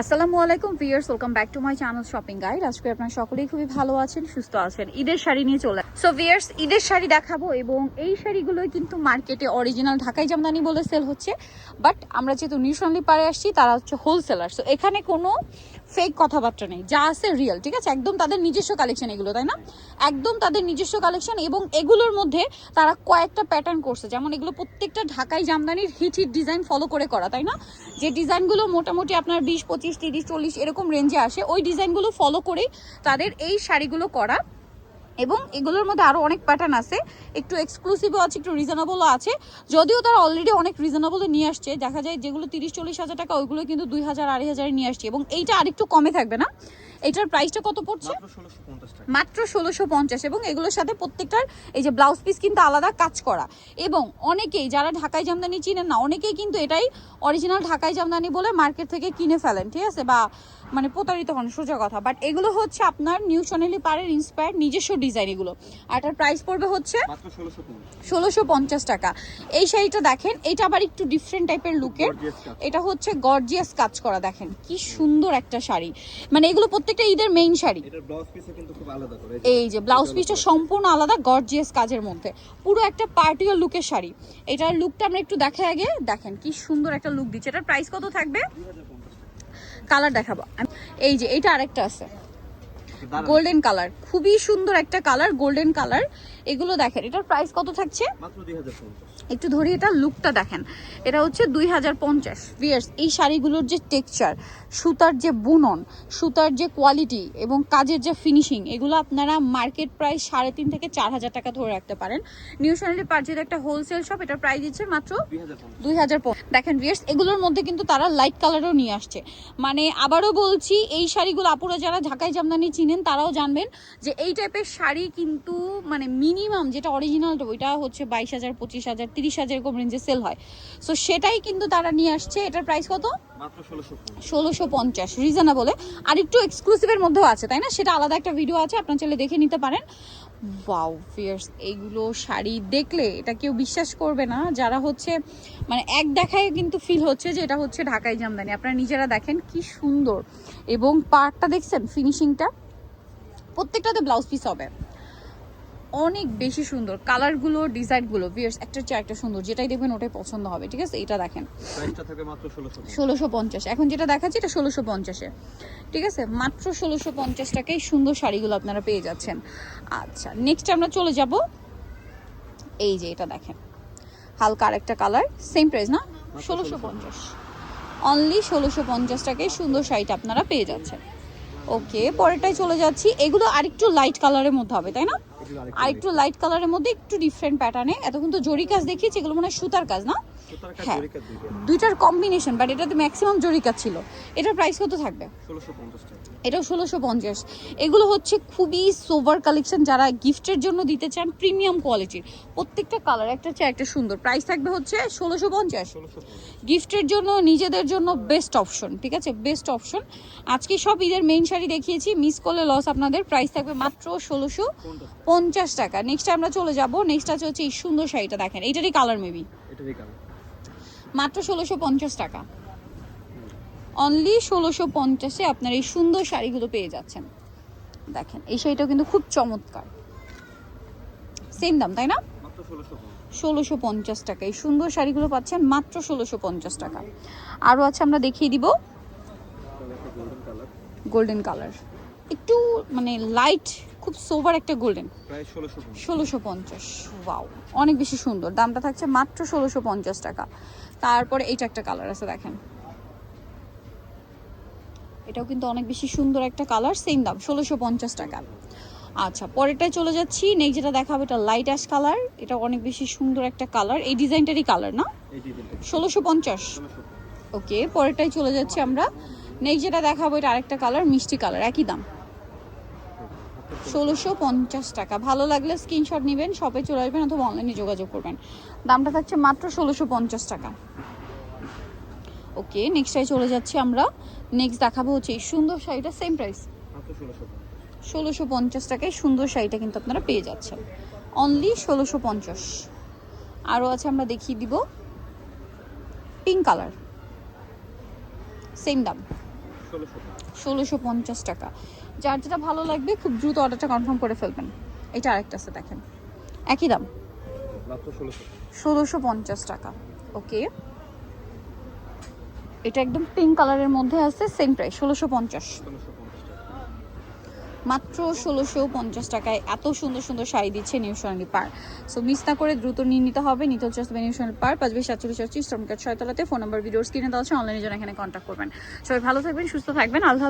আসসালামু আলাইকুম viewers welcome back to my channel shopping guide. আজকে আপনারা সকলেই খুবই ভালো আছেন, সুস্থ আছেন। ঈদের শাড়ি নিয়ে চলে সো ভিয়ার্স ঈদের শাড়ি দেখাবো এবং এই শাড়িগুলোই কিন্তু মার্কেটে অরিজিনাল ঢাকাই জামদানি বলে সেল হচ্ছে। বাট আমরা যেহেতু নিউশনলি পারে আসছি, তারা হচ্ছে হোলসেলার সো এখানে কোনো ফেক কথাবার্তা নেই, যা আছে রিয়েল ঠিক আছে? একদম তাদের নিজস্ব কালেকশন এগুলো, তাই না? একদম তাদের নিজস্ব কালেকশন এবং এগুলোর মধ্যে তারা কয়েকটা প্যাটার্ন করছে। যেমন এগুলো প্রত্যেকটা ঢাকাই জামদানির হিট হিট ডিজাইন ফলো করে করা, তাই না? যে ডিজাইনগুলো মোটামুটি আপনার বিশ পঁচিশ, তিরিশ, চল্লিশ এরকম রেঞ্জে আসে। ওই ডিজাইনগুলো ফলো করেই তাদের এই শাড়িগুলো করা। এবং এগুলোর মধ্যে আরও অনেক প্যাটার্ন আছে। একটু এক্সক্লুসিভও আছে, একটু রিজনেবলও আছে। যদিও তারা অলরেডি অনেক রিজনেবলে নিয়ে আসছে। দেখা যায় যেগুলো তিরিশ, চল্লিশ হাজার টাকা, ওইগুলো কিন্তু দুই হাজার, আড়াই হাজারে নিয়ে আসছে। এবং এইটা আরেকটু কমে থাকবে না। এটার প্রাইসটা কত পড়ছে? মাত্র ষোলোশো পঞ্চাশ এবং এগুলোর সাথে প্রত্যেকটার এই যে ব্লাউজ পিস কিন্তু আলাদা কাজ করা। এবং অনেকেই যারা ঢাকাই জামদানি চিনেন না অনেকেই কিন্তু এটাই অরিজিনাল ঢাকাই জামদানি বলে মার্কেট থেকে কিনে ফেলেন ঠিক আছে? বা মানে প্রতারিত হন সোজা কথা। বাট এগুলো হচ্ছে আপনার নিউ সোনালি পাড়ের ইন্সপায়ার নিজস্ব ডিজাইন এগুলো। আর এটার প্রাইস পড়বে হচ্ছে ষোলোশো পঞ্চাশ। টাকা। এই শাড়িটা দেখেন এটা আবার একটু ডিফারেন্ট টাইপের লুকের এটা হচ্ছে গর্জিয়াস কাজ করা দেখেন। কি সুন্দর একটা শাড়ি। মানে এগুলো প্রত্যেকটা ঈদের মেইন শাড়ি। এটার ব্লাউজ পিসও কিন্তু খুব আলাদা করে। এই যে ব্লাউজ পিসটা সম্পূর্ণ আলাদা গর্জিয়াস কাজের মধ্যে। পুরো একটা পার্টিও লুকের শাড়ি। এটার লুকটা আমরা একটু দেখে আগে। দেখেন কি সুন্দর একটা লুক দিচ্ছে। এটার প্রাইস কত থাকবে? কালার দেখাবো। এই যে এটা আরেকটা আছে। গোল্ডেন কালার খুবই সুন্দর একটা কালার গোল্ডেন কালার এগুলো দেখেন এটার প্রাইস কত থাকছে? একটু ধরি এটা লুকটা দেখেন। এটা হচ্ছে দুই হাজার পঞ্চাশ। ভিয়ার্স এই শাড়িগুলোর যে টেক্সচার সুতার যে বুনন সুতার যে কোয়ালিটি এবং কাজের যে ফিনিশিং এগুলো আপনারা মার্কেট প্রাইস সাড়ে তিন থেকে চার হাজার টাকা ধরে রাখতে পারেন। নিউ সোনালি পার্জের একটা হোলসেল শপ এটার প্রাইস দিচ্ছে মাত্র দুই হাজার পঞ্চাশ। দেখেন ভিয়ার্স এগুলোর মধ্যে কিন্তু তারা লাইট কালারও নিয়ে আসছে। মানে আবারও বলছি এই শাড়িগুলো আপুরা যারা ঢাকাই জামদানি চিনেন তারাও জানবেন যে এই টাইপের শাড়ি কিন্তু মানে মিনিমাম যেটা অরিজিনালটা ওইটা হচ্ছে বাইশ হাজার পঁচিশ হাজার তিরিশ হাজার এরকম রেঞ্জে সেল হয়। সো সেটাই কিন্তু তারা নিয়ে আসছে। এটার প্রাইস কত? ষোলোশো পঞ্চাশ। রিজনেবলে আর একটু এক্সক্লুসিভের মধ্যেও আছে তাই না? সেটা আলাদা একটা ভিডিও আছে আপনার চলে দেখে নিতে পারেন। ওয়াও ফিয়ার্স এইগুলো শাড়ি দেখলে এটা কেউ বিশ্বাস করবে না। যারা হচ্ছে মানে এক দেখায় কিন্তু ফিল হচ্ছে যে এটা হচ্ছে ঢাকাই জামদানি। আপনারা নিজেরা দেখেন কি সুন্দর। এবং পার্টটা দেখছেন ফিনিশিংটা প্রত্যেকটাতে ব্লাউজ পিস হবে। অনেক বেশি সুন্দর। কালারগুলো ডিজাইনগুলো ভিয়ার্স একটার চেয়ে একটা সুন্দর। যেটাই দেখবেন ওটাই পছন্দ হবে ঠিক আছে? এটা দেখেন। ষোলোশো ষোলোশো পঞ্চাশ। এখন যেটা দেখাচ্ছি এটা ষোলোশো পঞ্চাশে। ঠিক আছে? মাত্র ষোলোশো পঞ্চাশ টাকায় সুন্দর শাড়িগুলো আপনারা পেয়ে যাচ্ছেন। আচ্ছা নেক্সট আমরা চলে যাব। এই যে এটা দেখেন। হালকা আরেকটা কালার সেম প্রাইস না? ষোলোশো পঞ্চাশ। অনলি ষোলোশো পঞ্চাশ। টাকায় সুন্দর শাড়িটা আপনারা পেয়ে যাচ্ছেন। ওকে পরেরটাই চলে যাচ্ছি। এগুলো আরেকটু লাইট কালারের মধ্যে হবে তাই না? আরেকটু আরেকটু লাইট কালারের মধ্যে একটু ডিফারেন্ট প্যাটার্নে এতক্ষণ তো জরি কাজ দেখিয়েছি এগুলো মনে সুতার কাজ না? হ্যাঁ। দুইটার কম্বিনেশন বাট এটাতে ম্যাক্সিমাম জরি কাজ ছিল। এটার প্রাইস কত থাকবে? এটাও ষোলোশো পঞ্চাশ। এগুলো হচ্ছে খুবই সোভার কালেকশন যারা গিফটের জন্য দিতে চান প্রিমিয়াম কোয়ালিটির প্রত্যেকটা কালার একটা চেয়ে একটা সুন্দর। প্রাইস থাকবে হচ্ছে ষোলোশো পঞ্চাশ। গিফটের জন্য নিজেদের জন্য বেস্ট অপশন ঠিক আছে? বেস্ট অপশন আজকে সব ঈদের মেইন শাড়ি দেখিয়েছি মিস করলে লস আপনাদের। প্রাইস থাকবে মাত্র ষোলোশো পঞ্চাশ টাকা। নেক্সট আমরা চলে যাব। নেক্সট আছে হচ্ছে এই সুন্দর শাড়িটা দেখেন। এইটারই কালার মেবি মাত্র ষোলোশো পঞ্চাশ টাকা। অনলি ষোলোশো পঞ্চাশে আপনার এই সুন্দর শাড়িগুলো পেয়ে যাচ্ছেন। দেখেন এই শাড়িটাও কিন্তু খুব চমৎকার। সেম দাম তাই না? ষোলোশো পঞ্চাশ। টাকা। এই সুন্দর শাড়িগুলো পাচ্ছেন মাত্র ষোলোশো পঞ্চাশ টাকা। আরও আছে আমরা দেখিয়ে দিব। গোল্ডেন কালার একটু মানে লাইট খুব সোভার একটা গোল্ডেন ষোলোশো পঞ্চাশ। ওয়াও অনেক বেশি সুন্দর। দামটা থাকছে মাত্র ষোলোশো পঞ্চাশ টাকা। তারপরে এইটা একটা কালার আছে দেখেন। এটাও কিন্তু অনেক বেশি সুন্দর একটা কালার সেম দাম ষোলোশো পঞ্চাশ টাকা। আচ্ছা পরেরটায় চলে যাচ্ছি। নেক্সট যেটা দেখাবো এটা লাইট অ্যাশ কালার এটা অনেক বেশি সুন্দর একটা কালার এই ডিজাইনটারই কালার না? ষোলোশো পঞ্চাশ। ওকে পরেরটায় চলে যাচ্ছি আমরা। নেক্সট যেটা দেখাবো এটা আরেকটা কালার মিষ্টি কালার একই দাম। ষোলোশো পঞ্চাশ টাকা। ভালো লাগলে স্ক্রিনশট নেবেন শপে চলে আসবেন অথবা অনলাইনে যোগাযোগ করবেন। দামটা থাকছে মাত্র ষোলোশো পঞ্চাশ টাকা। ওকে নেক্সটটায় চলে যাচ্ছি আমরা। নেক্সট দেখাবো হচ্ছে এই সুন্দর শাড়িটা সেম প্রাইস ষোলোশো পঞ্চাশ টাকায় সুন্দর শাড়িটা কিন্তু আপনারা পেয়ে যাচ্ছেন। অনলি ষোলোশো পঞ্চাশ। আরও আছে, আমরা দেখিয়ে দিব। পিঙ্ক কালার সেম দাম। ষোলোশো পঞ্চাশ টাকা। যার যেটা ভালো লাগবে খুব দ্রুত অর্ডারটা কনফার্ম করে ফেলবেন। এটা আরেকটা আছে দেখেন। একই দাম। ষোলোশো। পঞ্চাশ টাকা। ওকে। এটা একদম পিঙ্ক কালারের মধ্যে আছে সেম প্রাইস ষোলোশো পঞ্চাশ। মাত্র ষোলোশো পঞ্চাশ টাকায় এত সুন্দর সুন্দর শাড়ি দিচ্ছে নিউ সোনালি পার সো মিস না করে দ্রুত নিয়ে নিতে হবে নিতে হচ্ছে নিউ সোনালি পার পাঁচ বিশ সাতচল্লিশ সাতচল্লিশ শ্রমিকার ছয়তলাতে। ফোন নাম্বার, ভিডিওর স্ক্রিনে দেওয়া আছে অনলাইনে জন্য এখানে কন্ট্যাক্ট করবেন। সবাই ভালো থাকবেন, সুস্থ থাকবেন। আল্লাহ